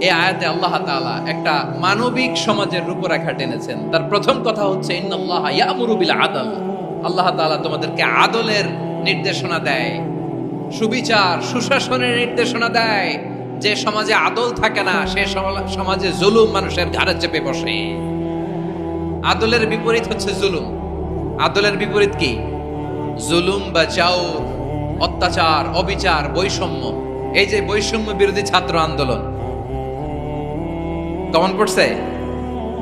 এই আয়াতে আল্লাহ তাআলা একটা মানবিক সমাজের রূপরেখা টেনেছেন। তার প্রথম কথা হচ্ছে আদল। আল্লাহ তাআলা তোমাদেরকে আদলের নির্দেশনা দেয়, সুবিচার, সুশাসনের নির্দেশনা দেয়। যে সমাজে আদল থাকে না, সে সমাজে জুলুম মানুষের ঘাড়ে চেপে বসে। আদলের বিপরীত হচ্ছে জুলুম। আদলের বিপরীত কি? জুলুম বা চাউর, অত্যাচার, অবিচার, বৈষম্য। এই যে বৈষম্য বিরোধী ছাত্র আন্দোলন কমন পড়ছে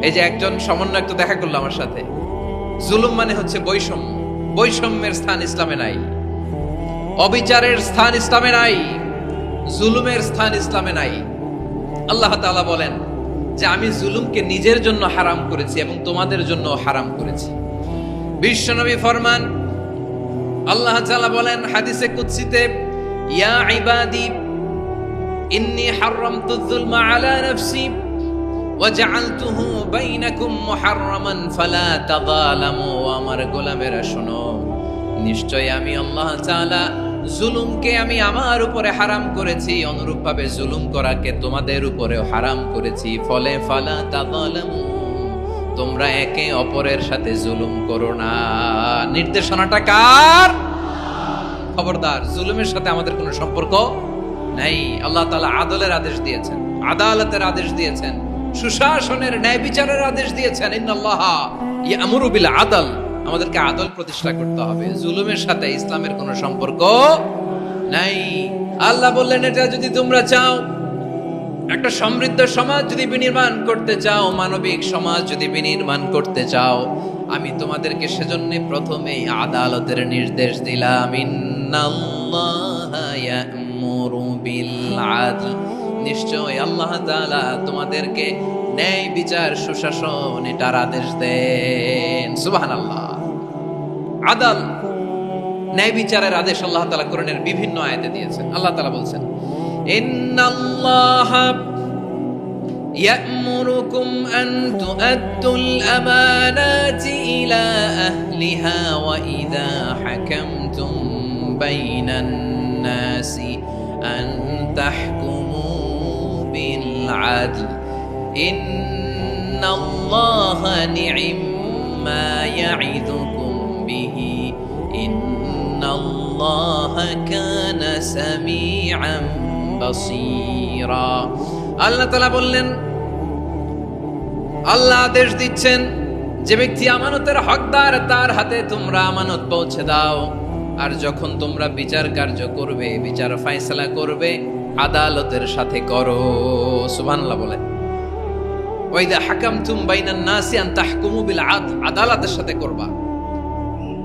এই যে একজন সমন্বয়ক তো দেখা করল আমার সাথে। জুলুম মানে হচ্ছে বৈষম্য। বৈষম্যের স্থান ইসলামে নাই। অবিচারের স্থান ইসলামে নাই। জুলুমের স্থান ইসলামে নাই। আল্লাহ তাআলা বলেন যে আমি জুলুমকে নিজের জন্য হারাম করেছি এবং তোমাদের জন্য হারাম করেছি। বিশ্বনবী ফরমান, আল্লাহ বলেন হাদিসে কুদসিতে, ইয়া ইবাদি, ইন্নী হারামতু যুলমা আলা নাফসি। ওয়াজআলতুহু বাইনাকুম মুহাররামান ফালা তাযালামু। আমার গোলামেরা, শোনো, নিশ্চয় আমি আল্লাহ তাআলা জুলুমকে আমি আমার উপরে হারাম করেছি, অনুরূপভাবে জুলুম করাকে তোমাদের উপরেও হারাম করেছি। ফলে ফালা তাযালামু, তোমরা একে অপরের সাথে জুলুম করো না। নির্দেশনাটা কার? খবরদার, জুলুমের সাথে আমাদের কোনো সম্পর্ক নাই। আল্লাহ তাআলা আদলের আদেশ দিয়েছেন, আদালতের আদেশ দিয়েছেন। সুশাসনের ন্যায় বিচারের আদেশ দিয়েছেন। ইন্নাল্লাহ ইয়ামুরু বিল আদল আমাদেরকে আদল প্রতিষ্ঠা করতে হবে। জুলুমের সাথে ইসলামের কোনো সম্পর্ক নাই। আল্লাহ বললেন, এটা যদি তোমরা চাও, একটা সমৃদ্ধ সমাজ যদি বিনির্মাণ করতে চাও, মানবিক সমাজ যদি বিনির্মাণ করতে চাও, আমি তোমাদেরকে সেজন্য প্রথমেই আদালতের নির্দেশ দিলাম। ইন্নাল্লাহা ইয়া'মুরু বিল আদল নিশ্চয় আল্লাহ তাআলা তোমাদেরকে ন্যায় বিচার সুশাসন এটার আদেশ দেন সুবহানাল্লাহ আদাল ন্যায় বিচারের আদেশ আল্লাহ তাআলা কোরআনের বিভিন্ন আয়াতে দিয়েছেন আল্লাহ তাআলা বলছেন ইন্নাল্লাহা يأمركم أن تؤدوا الأمانات إلى أهلها وإذا حكمتم بين الناس أن تحكموا بالعدل إن الله نعم ما يعظكم به إن الله كان سميعا بصيرا আল্লাহ তালা বললেন আল্লাহ আদেশ দিচ্ছেন যে ব্যক্তি আমানতের হকদার তার হাতে তোমরা আমানত পৌঁছে দাও আর যখন তোমরা বিচার কার্য করবে বিচার ফাইসলা করবে আদালতের সাথে করো। সুবহানাল্লাহ বলেন। ওয়াইদা হাকামতুম বাইনান নাসি আন তাহকুমু বিল আদল আদালতের সাথে করবা।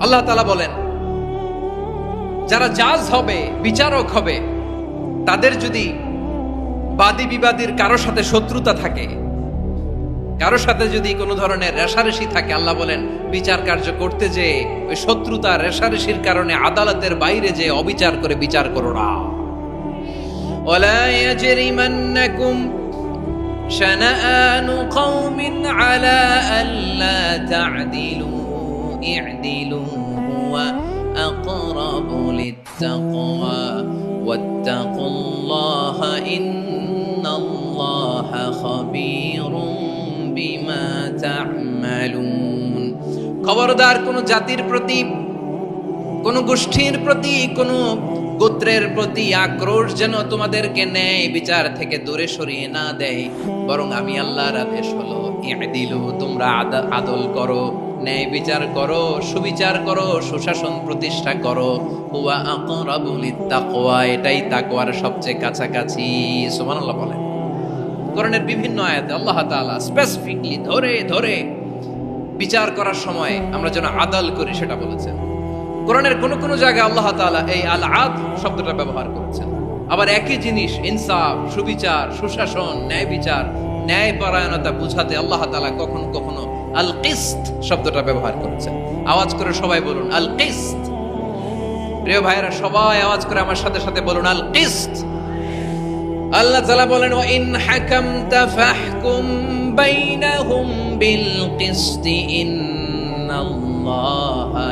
আল্লাহ তাআলা বলেন, যারা জাজ হবে, বিচারক হবে, তাদের যদি বাদী বিবাদীর কারোর সাথে শত্রুতা থাকে কারোর সাথে যদি কোনো ধরনের রেশারেশি থাকে, আল্লাহ বলেন, বিচার কার্য করতে যে ওই শত্রুতা রেশারেশির কারণে আদালতের বাইরে যে অবিচার করে বিচার করো না। ولا يجرمنكم شنآن قوم على ألا تعدلوا اعدلوا هو أقرب للتقوى واتقوا الله إن الله خبير بما تعملون খবরদার কোন জাতির প্রতি কোন গোষ্ঠীর প্রতি কোন গোত্রের প্রতি আক্রোশ যেন তোমাদেরকে ন্যায় বিচার থেকে দূরে সরিয়ে না দেয়। বরং আমি আল্লাহর আদেশ হলো দিলু তোমরা আদল করো, ন্যায় বিচার করো, সুবিচার করো, সুশাসন প্রতিষ্ঠা করো। হুয়া আকরাবুল তাকওয়া এটাই তাকওয়ার সবচেয়ে কাছাকাছি। সুবহানাল্লাহ বলেন। কোরআনের বিভিন্ন আয়াতে আল্লাহ তাআলা স্পেসিফিকলি ধরে ধরে বিচার করার সময় আমরা যেন আদাল করি, সেটা বলেছেন। কোরআনের কোন কোন জায়গায় আল্লাহ তাআলা এই আল আদ শব্দটা ব্যবহার করেছেন। আবার একই জিনিস, ইনসাফ, সুবিচার, সুশাসন, ন্যায় বিচার ন্যায় পরায়ণতা বুঝাতে আল্লাহ তাআলা কখনো কখনো আল কিস্ত শব্দটা ব্যবহার করেছেন। আওয়াজ করে সবাই বলুন আল কিস্ত প্রিয় ভাইরা সবাই আওয়াজ করে আমার সাথে সাথে বলুন আল কিস্ত আল্লাহ তালা বলেন ওয়া ইন হাকামতা ফাহকুম বাইনাহুম বিল কিসতি, ইন্নাল্লাহা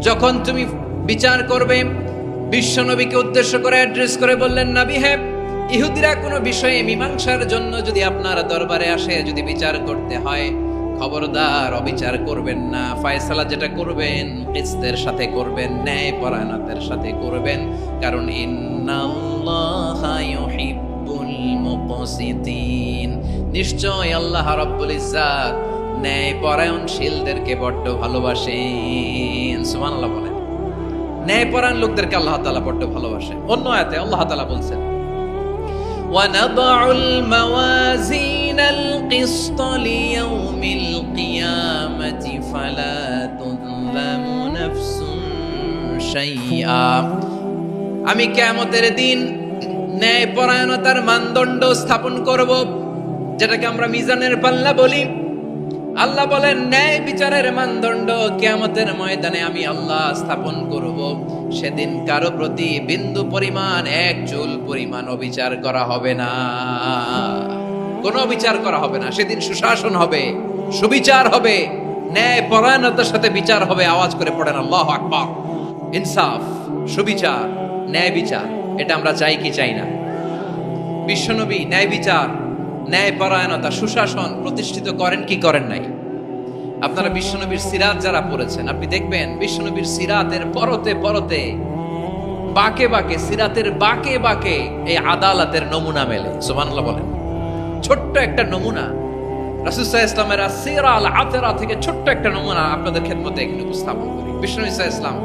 যখন তুমি বিচার করবে বিশ্বনবীকে উদ্দেশ্য করে অ্যাড্রেস করে বললেন, নাবি হ্যাঁ ইহুদিরা কোনো বিষয়ে মীমাংসার জন্য যদি আপনার দরবারে আসে, যদি বিচার করতে হয়, খবরদার অবিচার করবেন না। ফায়সালা যেটা করবেন, কিস্তের সাথে করবেন ন্যায় পরায়ণতার সাথে করবেন। কারণ নিশ্চয় আল্লাহ রাব্বুল ইজ্জাত ন্যায় পরায়ণশীলদেরকে বড্ড ভালোবাসেন সুবহানাল্লাহ বলেন ন্যায় পরায়ণ লোকদেরকে আল্লাহ তাআলা বড্ড ভালোবাসেন অন্য আয়াতে আল্লাহ তাআলা বলছেন ونضع الموازين القسط ليوم القيامة فلا تظلم نفس شيئا আমি কেয়ামতের দিন ন্যায় পরায়ণতার মানদণ্ড স্থাপন করব যেটাকে আমরা মিজানের পাল্লা বলি আল্লাহ বলেন, ন্যায় বিচারের মানদণ্ড কেয়ামতের ময়দানে আমি আল্লাহ স্থাপন করব। সেদিন কারও প্রতি বিন্দু পরিমাণ এক চুল পরিমাণ অবিচার করা হবে না। কোনো বিচার করা হবে না। সেদিন সুশাসন হবে, সুবিচার হবে, ন্যায় পরায়ণতার সাথে বিচার হবে। আওয়াজ করে পড়েন, আল্লাহ আকবার। ইনসাফ, সুবিচার, ন্যায় বিচার, এটা আমরা চাই কি চাই না? বিশ্বনবী, ন্যায় বিচার ন্যায় পরায়ণতা সুশাসন প্রতিষ্ঠিত করেন কি করেন নাই? আপনারা বিশ্বনবীর সিরাত যারা পড়েছেন, আপনি দেখবেন বিশ্বনবীর সিরাতের পরতে পরতে বাকে বাকে, সিরাতের বাকে বাকে এই আদালতের নমুনা মেলে। সুবহানাল্লাহ বলেন। ছোট্ট একটা নমুনা। রাসূলুল্লাহ ইসলামের আসিরা আল আতেরা থেকে ছোট্ট একটা নমুনা আপনাদের খেদমতে এখানে উপস্থাপন করি। বিষ্ণু ইসা ইসলাম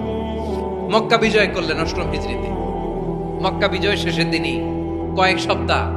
মক্কা বিজয় করলেন অষ্টম হিজরিতে মক্কা বিজয় শেষের দিনই কয়েক সপ্তাহ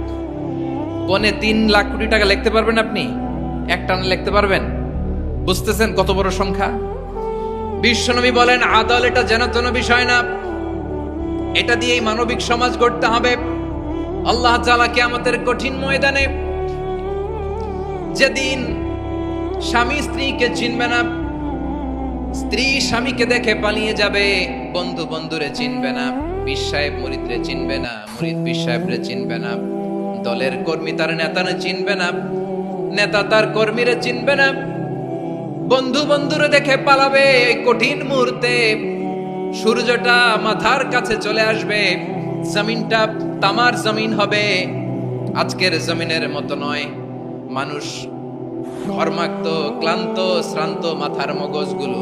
পনে তিন লাখ কোটি টাকা লিখতে পারবেন আপনি? এক টানে লিখতে পারবেন? বুঝতেছেন কত বড় সংখ্যা? বিশ্বনবী বলেন, আদল এটা যেন তেন বিষয় না। এটা দিয়েই মানবিক সমাজ গড়তে হবে। আল্লাহ তাআলা আমাদের কঠিন ময়দানে যেদিন স্বামী স্ত্রীকে চিনবে না, স্ত্রী স্বামীকে দেখে পালিয়ে যাবে, বন্ধু বন্ধুরে চিনবে না বিশ্বাহেব মুরিদরে চিনবে না, মুরিদ বিশ্বাহেবরে চিনবে না। দলের কর্মী তার নেতারে চিনবে না, নেতা তার কর্মীরে চিনবে না। বন্ধু বন্ধুরে দেখে পালাবে কঠিন মুহূর্তে। সূর্যটা মাথার কাছে চলে আসবে, জমিনটা তামার জমিন হবে। আজকের জমিনের মতো নয়, মানুষ ঘর্মাক্ত ক্লান্ত, শ্রান্ত মাথার মগজগুলো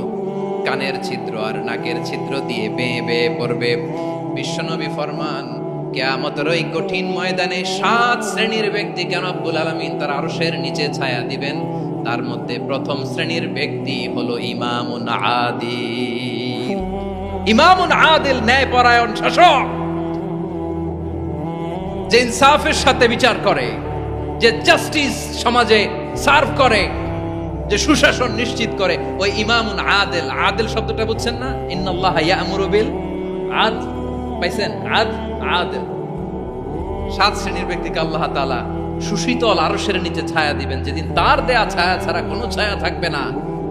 কানের ছিদ্র আর নাকের ছিদ্র দিয়ে বেয়ে বেয়ে পড়বে। বিশ্বনবী ফরমান কেয়ামতের ওই কঠিন ময়দানে সাত শ্রেণির আলমিন তার নিচে ছায়া দিবেন? তার মধ্যে প্রথম শ্রেণির ব্যক্তি হলো ইমামুন ইমামুন আদিল ন্যায় পরায়ণ শাসক, যে ইনসাফের সাথে বিচার করে, যে জাস্টিস সমাজে সার্ভ করে, যে সুশাসন নিশ্চিত করে, ওই ইমামুন আদেল। আদেল শব্দটা বুঝছেন না? ইন্নাল্লাহ ইয়ামুরু বিল পাইছেন? আদ আদ। সাত শ্রেণির ব্যক্তিকে আল্লাহ তালা সুশীতল আরশের নিচে ছায়া দিবেন। যেদিন তার দেয়া ছায়া ছাড়া কোনো ছায়া থাকবে না।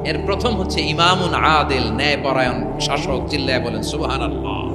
এর প্রথম হচ্ছে ইমামুন আদেল ন্যায় পরায়ণ শাসক, চিল্লায় বলেন, সুবহানাল্লাহ।